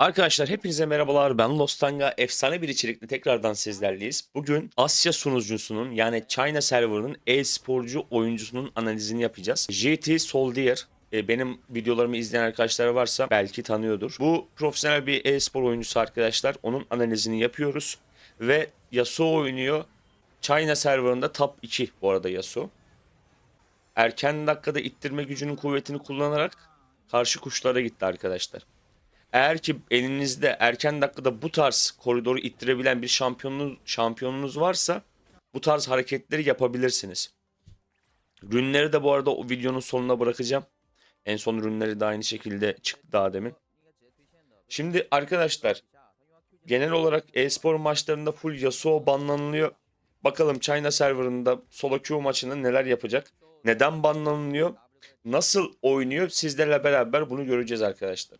Arkadaşlar hepinize merhabalar ben Lostanga efsane bir içerikle tekrardan sizlerleyiz. Bugün Asya sunucusunun yani China serverının e-sporcu oyuncusunun analizini yapacağız. JT Soldier e, benim videolarımı izleyen arkadaşlar varsa belki tanıyordur. Bu profesyonel bir e-spor oyuncusu arkadaşlar. Onun analizini yapıyoruz. Ve Yasuo oynuyor. China serverında top 2 bu arada Yasuo. Erken dakikada ittirme gücünün kuvvetini kullanarak karşı kuşlara gitti arkadaşlar. Eğer ki elinizde erken dakikada bu tarz koridoru ittirebilen bir şampiyonunuz, şampiyonunuz varsa bu tarz hareketleri yapabilirsiniz. Rünleri de bu arada o videonun sonuna bırakacağım. En son ürünleri de aynı şekilde çıktı daha demin. Şimdi arkadaşlar genel olarak e-spor maçlarında full Yasuo banlanılıyor. Bakalım China serverında solo queue maçında neler yapacak? Neden banlanılıyor? Nasıl oynuyor? Sizlerle beraber bunu göreceğiz arkadaşlar.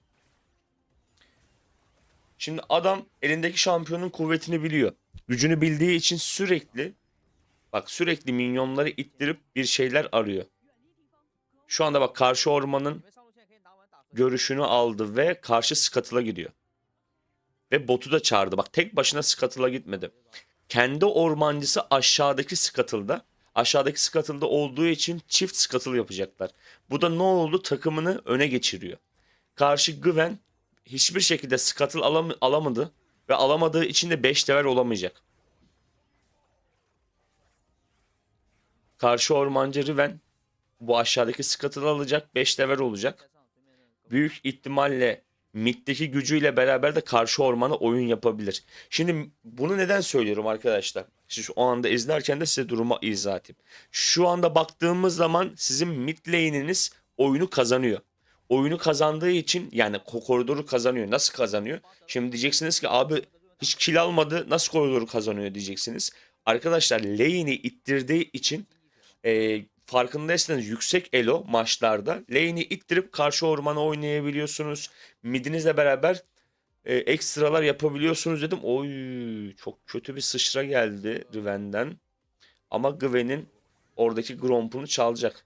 Şimdi adam elindeki şampiyonun kuvvetini biliyor. Gücünü bildiği için sürekli bak sürekli minyonları ittirip bir şeyler arıyor. Şu anda bak karşı ormanın görüşünü aldı ve karşı Scuttle'a gidiyor. Ve botu da çağırdı. Bak tek başına Scuttle'a gitmedi. Kendi ormancısı aşağıdaki Scuttle'da. Aşağıdaki Scuttle'da olduğu için çift Scuttle yapacaklar. Bu da ne oldu? Takımını öne geçiriyor. Karşı Gwen hiçbir şekilde Scuttle alam alamadı. Ve alamadığı için de 5 level olamayacak. Karşı ormancı Riven bu aşağıdaki Scuttle'ı alacak. 5 level olacak. Büyük ihtimalle middeki gücüyle beraber de karşı ormana oyun yapabilir. Şimdi bunu neden söylüyorum arkadaşlar? Şimdi şu anda izlerken de size durumu izah edeyim. Şu anda baktığımız zaman sizin mid lane'iniz oyunu kazanıyor. Oyunu kazandığı için yani ko- koridoru kazanıyor. Nasıl kazanıyor? Şimdi diyeceksiniz ki abi hiç kill almadı nasıl koridoru kazanıyor diyeceksiniz. Arkadaşlar lane'i ittirdiği için e, farkındaysanız yüksek elo maçlarda lane'i ittirip karşı ormana oynayabiliyorsunuz. Midinizle beraber e, ekstralar yapabiliyorsunuz dedim. Oy çok kötü bir sıçra geldi Riven'den. Ama Gwen'in oradaki Gromp'unu çalacak.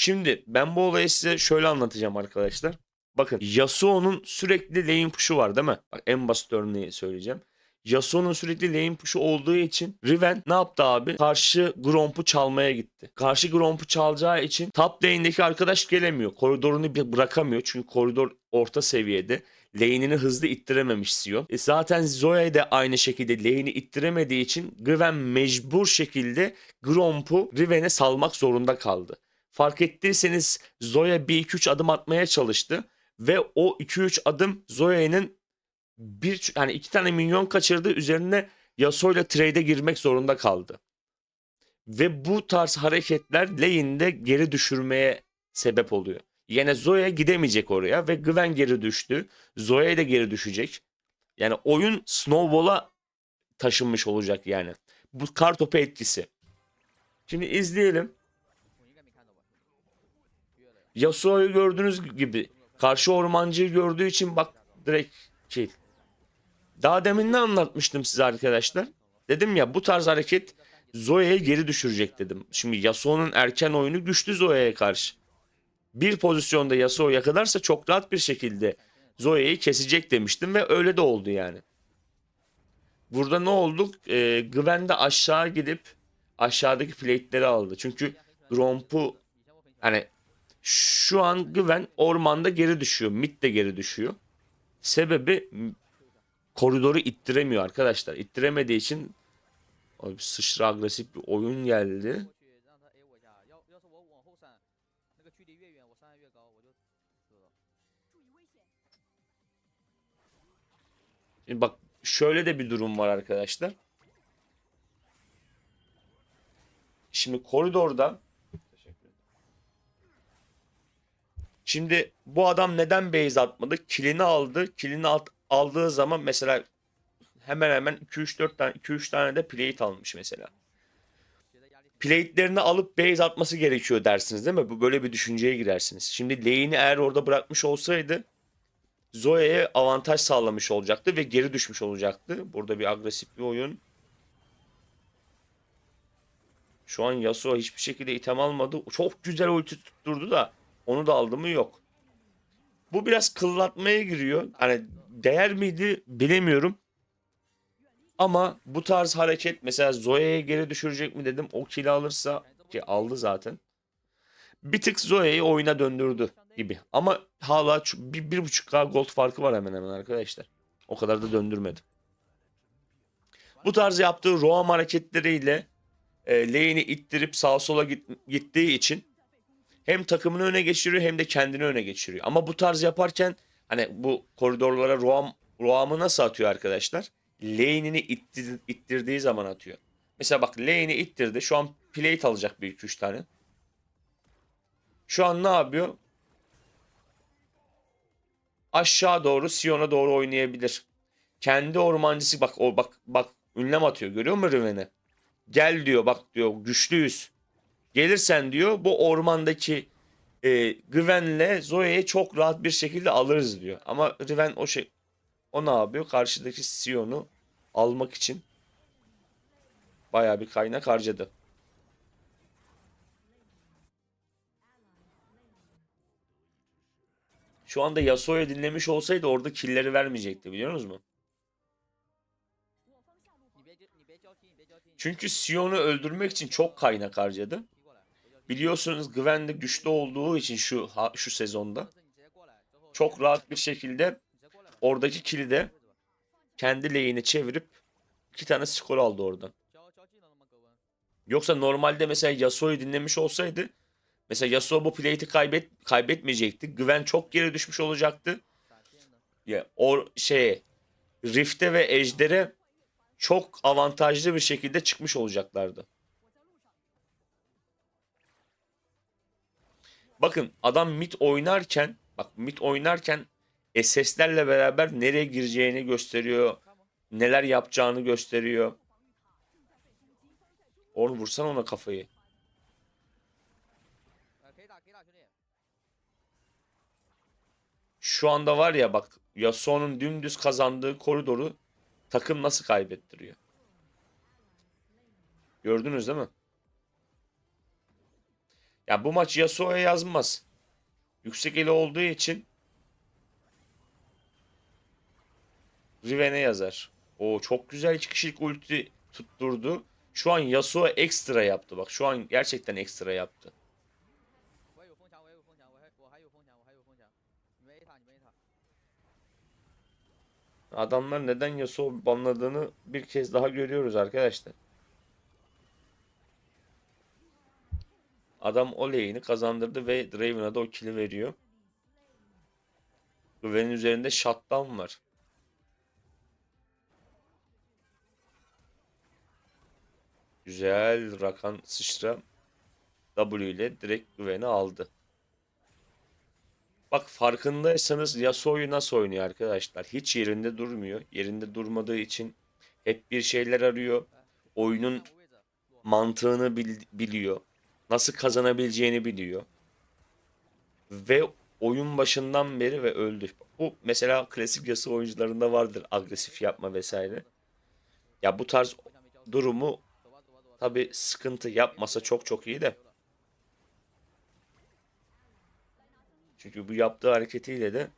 Şimdi ben bu olayı size şöyle anlatacağım arkadaşlar. Bakın Yasuo'nun sürekli lane push'u var değil mi? Bak en basit örneği söyleyeceğim. Yasuo'nun sürekli lane push'u olduğu için Riven ne yaptı abi? Karşı Gromp'u çalmaya gitti. Karşı Gromp'u çalacağı için top lane'deki arkadaş gelemiyor. Koridorunu bir bırakamıyor. Çünkü koridor orta seviyede. Lane'ini hızlı ittirememiş Sion. E zaten Zoe de aynı şekilde lane'i ittiremediği için Riven mecbur şekilde Gromp'u Riven'e salmak zorunda kaldı. Fark ettiyseniz Zoya 1-2-3 adım atmaya çalıştı. Ve o 2-3 adım Zoya'nın bir yani iki tane minyon kaçırdı. Üzerine Yasuo ile trade'e girmek zorunda kaldı. Ve bu tarz hareketler lane'de geri düşürmeye sebep oluyor. Yani Zoya gidemeyecek oraya ve Gwen geri düştü. Zoya da geri düşecek. Yani oyun snowball'a taşınmış olacak yani. Bu kartopu etkisi. Şimdi izleyelim. Yasuo'yu gördüğünüz gibi karşı ormancıyı gördüğü için bak direkt kill. Daha demin ne anlatmıştım size arkadaşlar? Dedim ya bu tarz hareket Zoe'ye geri düşürecek dedim. Şimdi Yasuo'nun erken oyunu güçlü Zoe'ye karşı. Bir pozisyonda Yasuo yakalarsa çok rahat bir şekilde Zoe'yi kesecek demiştim ve öyle de oldu yani. Burada ne oldu? Ee, Gwen de aşağı gidip aşağıdaki plate'leri aldı. Çünkü Gromp'u hani şu an güven ormanda geri düşüyor. Mid de geri düşüyor. Sebebi koridoru ittiremiyor arkadaşlar. İttiremediği için abi sıçra agresif bir oyun geldi. Şimdi bak şöyle de bir durum var arkadaşlar. Şimdi koridorda Şimdi bu adam neden base atmadı? Kilini aldı. Kilini at, aldığı zaman mesela hemen hemen 2-3 4 tane 2-3 tane de plate almış mesela. Plate'lerini alıp base atması gerekiyor dersiniz değil mi? Bu böyle bir düşünceye girersiniz. Şimdi lane'i eğer orada bırakmış olsaydı Zoe'ye avantaj sağlamış olacaktı ve geri düşmüş olacaktı. Burada bir agresif bir oyun. Şu an Yasuo hiçbir şekilde item almadı. Çok güzel ulti tutturdu da onu da aldı mı yok. Bu biraz kıllatmaya giriyor. Hani değer miydi bilemiyorum. Ama bu tarz hareket mesela Zoe'ye geri düşürecek mi dedim. O kill alırsa ki aldı zaten. Bir tık Zoe'yi oyuna döndürdü gibi. Ama hala bir, bir buçuk K gold farkı var hemen hemen arkadaşlar. O kadar da döndürmedi. Bu tarz yaptığı roam hareketleriyle e, lane'i ittirip sağa sola git- gittiği için hem takımını öne geçiriyor hem de kendini öne geçiriyor. Ama bu tarz yaparken hani bu koridorlara roam roam'ı nasıl atıyor arkadaşlar? Lane'ini ittir- ittirdiği zaman atıyor. Mesela bak lane'i ittirdi. Şu an plate alacak bir iki üç tane. Şu an ne yapıyor? Aşağı doğru Sion'a doğru oynayabilir. Kendi ormancısı bak o bak bak ünlem atıyor. Görüyor musun Riven'i? Gel diyor bak diyor güçlüyüz. Gelirsen diyor bu ormandaki e, Gwen'le Zoe'ye çok rahat bir şekilde alırız diyor. Ama Riven o şey o ne yapıyor? Karşıdaki Sion'u almak için baya bir kaynak harcadı. Şu anda Yasuo'yu dinlemiş olsaydı orada killeri vermeyecekti biliyor musunuz mu? Çünkü Sion'u öldürmek için çok kaynak harcadı. Biliyorsunuz Gwen de güçlü olduğu için şu şu sezonda çok rahat bir şekilde oradaki kilide kendi lehine çevirip iki tane skor aldı oradan. Yoksa normalde mesela Yasuo'yu dinlemiş olsaydı mesela Yasuo bu plate'i kaybet kaybetmeyecekti. Güven çok geri düşmüş olacaktı. Ya o şey Rift'e ve Ejder'e çok avantajlı bir şekilde çıkmış olacaklardı. Bakın adam mid oynarken bak mid oynarken e, SS'lerle beraber nereye gireceğini gösteriyor. Neler yapacağını gösteriyor. Onu vursan ona kafayı. Şu anda var ya bak Yasuo'nun dümdüz kazandığı koridoru takım nasıl kaybettiriyor. Gördünüz değil mi? Ya bu maç Yasuo'ya yazmaz. Yüksek eli olduğu için Riven'e yazar. O çok güzel iki kişilik ulti tutturdu. Şu an Yasuo ekstra yaptı. Bak şu an gerçekten ekstra yaptı. Adamlar neden Yasuo banladığını bir kez daha görüyoruz arkadaşlar. Adam o lane'i kazandırdı ve Draven'a da o kill'i veriyor. Gwen'in üzerinde shutdown var. Güzel Rakan sıçra W ile direkt Gwen'i aldı. Bak farkındaysanız Yasuo'yu nasıl oynuyor arkadaşlar? Hiç yerinde durmuyor. Yerinde durmadığı için hep bir şeyler arıyor. Oyunun mantığını bil biliyor nasıl kazanabileceğini biliyor. Ve oyun başından beri ve öldü. Bu mesela klasik yasa oyuncularında vardır agresif yapma vesaire. Ya bu tarz durumu tabi sıkıntı yapmasa çok çok iyi de. Çünkü bu yaptığı hareketiyle de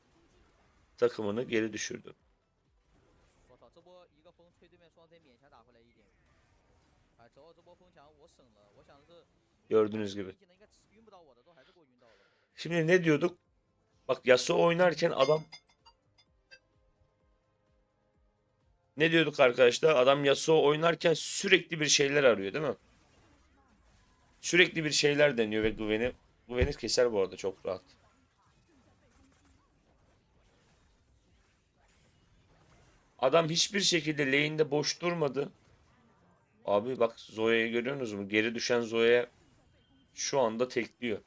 takımını geri düşürdü. Gördüğünüz gibi. Şimdi ne diyorduk? Bak Yasuo oynarken adam Ne diyorduk arkadaşlar? Adam Yasuo oynarken sürekli bir şeyler arıyor değil mi? Sürekli bir şeyler deniyor ve Gwen'i Gwen'i keser bu arada çok rahat. Adam hiçbir şekilde lane'de boş durmadı. Abi bak Zoya'yı görüyorsunuz mu? Geri düşen Zoya şu anda tekliyor.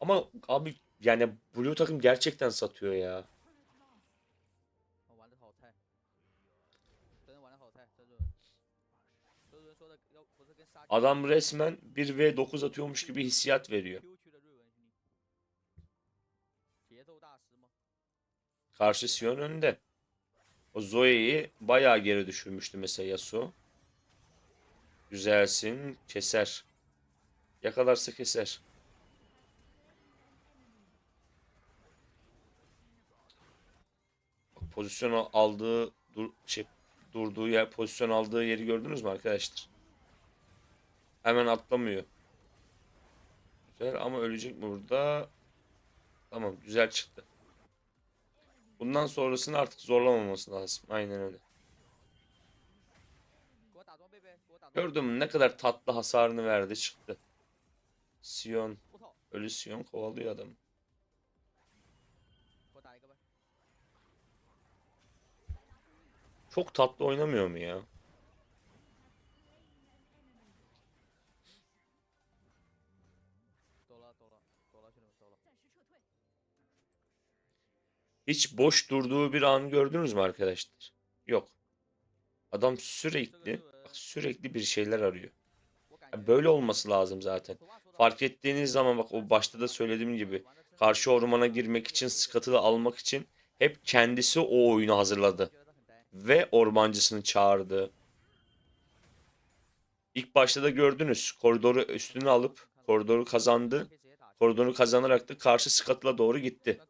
Ama abi yani Blue takım gerçekten satıyor ya. Adam resmen bir V9 atıyormuş gibi hissiyat veriyor. Karşı Sion önünde. O Zoe'yi bayağı geri düşürmüştü mesela Yasuo. Güzelsin, keser. Yakalarsa keser. Pozisyon aldığı dur, şey, durduğu yer, pozisyon aldığı yeri gördünüz mü arkadaşlar? Hemen atlamıyor. Güzel ama ölecek mi burada? Tamam güzel çıktı. Bundan sonrasını artık zorlamaması lazım. Aynen öyle. Gördün mü ne kadar tatlı hasarını verdi çıktı. Sion. Ölü Sion kovalıyor adam. Çok tatlı oynamıyor mu ya? Hiç boş durduğu bir an gördünüz mü arkadaşlar? Yok. Adam sürekli bak sürekli bir şeyler arıyor. Böyle olması lazım zaten. Fark ettiğiniz zaman bak o başta da söylediğim gibi karşı ormana girmek için Scott'ı almak için hep kendisi o oyunu hazırladı. Ve ormancısını çağırdı. İlk başta da gördünüz koridoru üstüne alıp koridoru kazandı. Koridoru kazanarak da karşı Scott'la doğru gitti.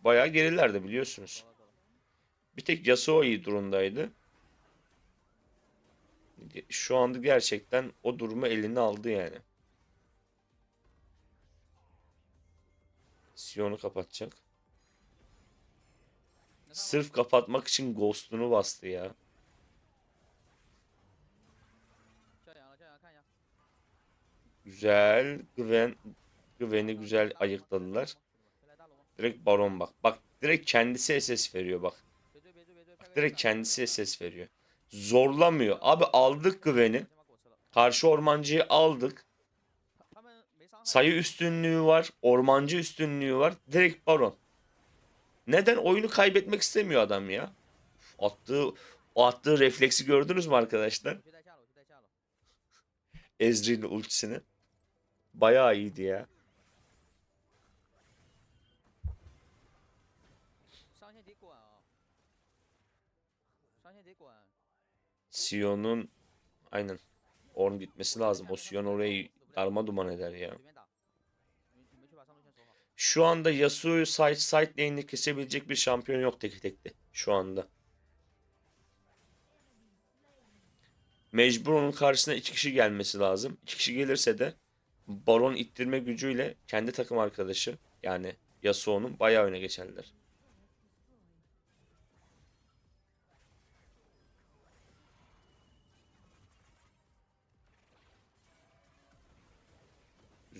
Bayağı gerilerdi biliyorsunuz. Bir tek Yasuo iyi durumdaydı şu anda gerçekten o durumu eline aldı yani. Sion'u kapatacak. Sırf kapatmak için Ghost'unu bastı ya. Güzel. Gwen, Gwen'i güzel ayıkladılar. Direkt Baron bak. Bak direkt kendisi ses veriyor bak. bak direkt kendisi ses veriyor zorlamıyor. Abi aldık güveni. Karşı ormancıyı aldık. Sayı üstünlüğü var. Ormancı üstünlüğü var. Direkt baron. Neden? Oyunu kaybetmek istemiyor adam ya. Attığı, attığı refleksi gördünüz mü arkadaşlar? Ezreal'in ultisini. Bayağı iyiydi ya. Sion'un aynen Orn gitmesi lazım. O Sion orayı darma duman eder ya. Şu anda Yasuo'yu side, side lane'de kesebilecek bir şampiyon yok tek tekte şu anda. Mecbur onun karşısına iki kişi gelmesi lazım. İki kişi gelirse de Baron ittirme gücüyle kendi takım arkadaşı yani Yasuo'nun bayağı öne geçerler.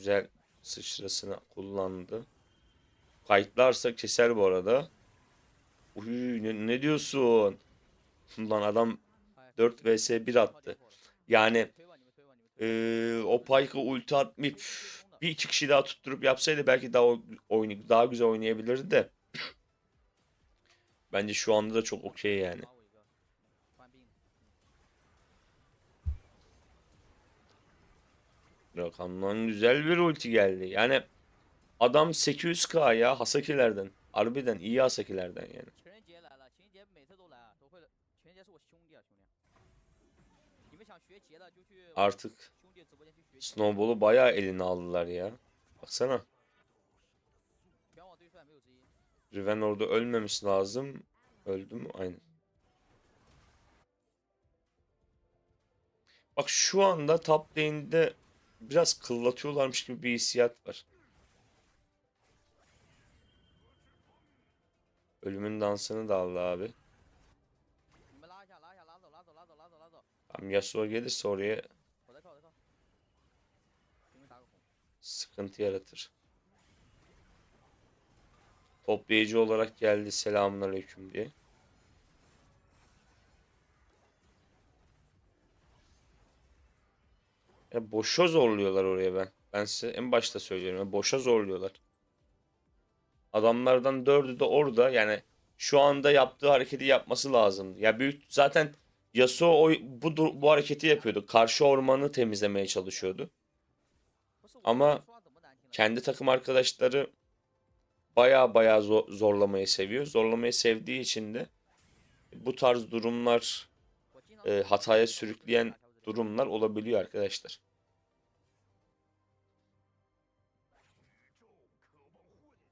Güzel sıçrasını kullandı. Kayıtlarsa keser bu arada. Uy, ne, ne diyorsun? Lan adam 4 vs 1 attı. Yani e, o Pike'ı ulti atmayıp bir iki kişi daha tutturup yapsaydı belki daha oyunu daha güzel oynayabilirdi de. Bence şu anda da çok okey yani. Rakamdan güzel bir ulti geldi. Yani adam 800k ya Hasakilerden. Harbiden iyi Hasakilerden yani. Artık Snowball'u bayağı eline aldılar ya. Baksana. Riven orada ölmemiş lazım. Öldü mü? Aynen. Bak şu anda top lane'de biraz kıllatıyorlarmış gibi bir hissiyat var. Ölümün dansını da aldı abi. Tam Yasuo gelirse oraya sıkıntı yaratır. Toplayıcı olarak geldi selamun aleyküm diye. E, boşa zorluyorlar oraya ben. Ben size en başta söylüyorum. E, boşa zorluyorlar. Adamlardan dördü de orada yani şu anda yaptığı hareketi yapması lazım. Ya büyük zaten Yasuo o, bu bu hareketi yapıyordu. Karşı ormanı temizlemeye çalışıyordu. Ama kendi takım arkadaşları baya baya zorlamayı seviyor. Zorlamayı sevdiği için de bu tarz durumlar e, hataya sürükleyen durumlar olabiliyor arkadaşlar.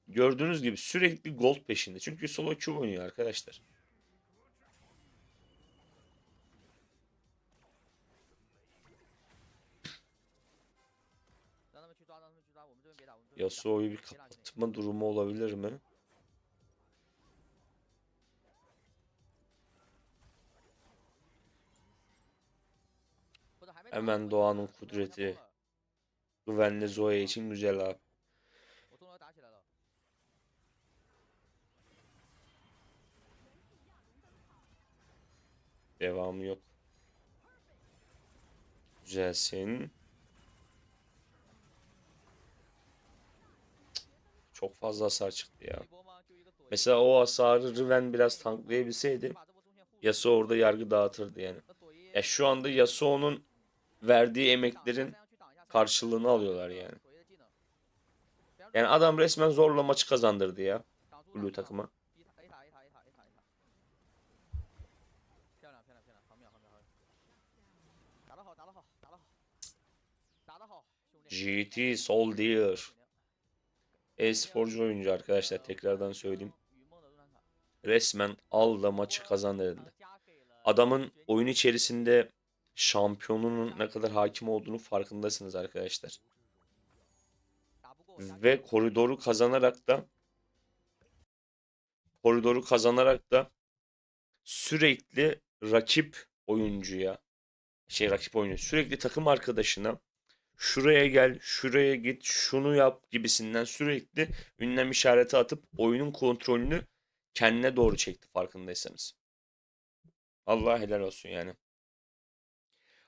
Gördüğünüz gibi sürekli gol peşinde. Çünkü solo Q oynuyor arkadaşlar. Yasuo'yu bir kapatma durumu olabilir mi? Hemen doğanın kudreti. Güvenli Zoe için güzel abi. Devamı yok. Güzelsin. Çok fazla hasar çıktı ya. Mesela o hasarı Riven biraz tanklayabilseydi Yasuo orada yargı dağıtırdı yani. Ya şu anda Yasuo'nun verdiği emeklerin karşılığını alıyorlar yani. Yani adam resmen zorla maçı kazandırdı ya. Blue takıma. GT Soldier. E-sporcu oyuncu arkadaşlar tekrardan söyleyeyim. Resmen alla maçı kazandırdı. Adamın oyun içerisinde şampiyonunun ne kadar hakim olduğunu farkındasınız arkadaşlar. Ve koridoru kazanarak da koridoru kazanarak da sürekli rakip oyuncuya şey rakip oyuncu sürekli takım arkadaşına şuraya gel, şuraya git, şunu yap gibisinden sürekli ünlem işareti atıp oyunun kontrolünü kendine doğru çekti farkındaysanız. Allah helal olsun yani.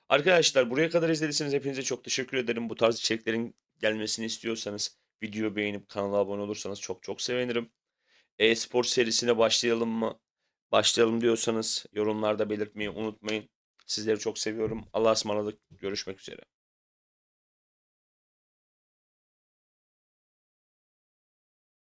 Arkadaşlar buraya kadar izlediyseniz hepinize çok teşekkür ederim. Bu tarz içeriklerin gelmesini istiyorsanız videoyu beğenip kanala abone olursanız çok çok sevinirim. E-spor serisine başlayalım mı? Başlayalım diyorsanız yorumlarda belirtmeyi unutmayın. Sizleri çok seviyorum. Allah'a ısmarladık. Görüşmek üzere.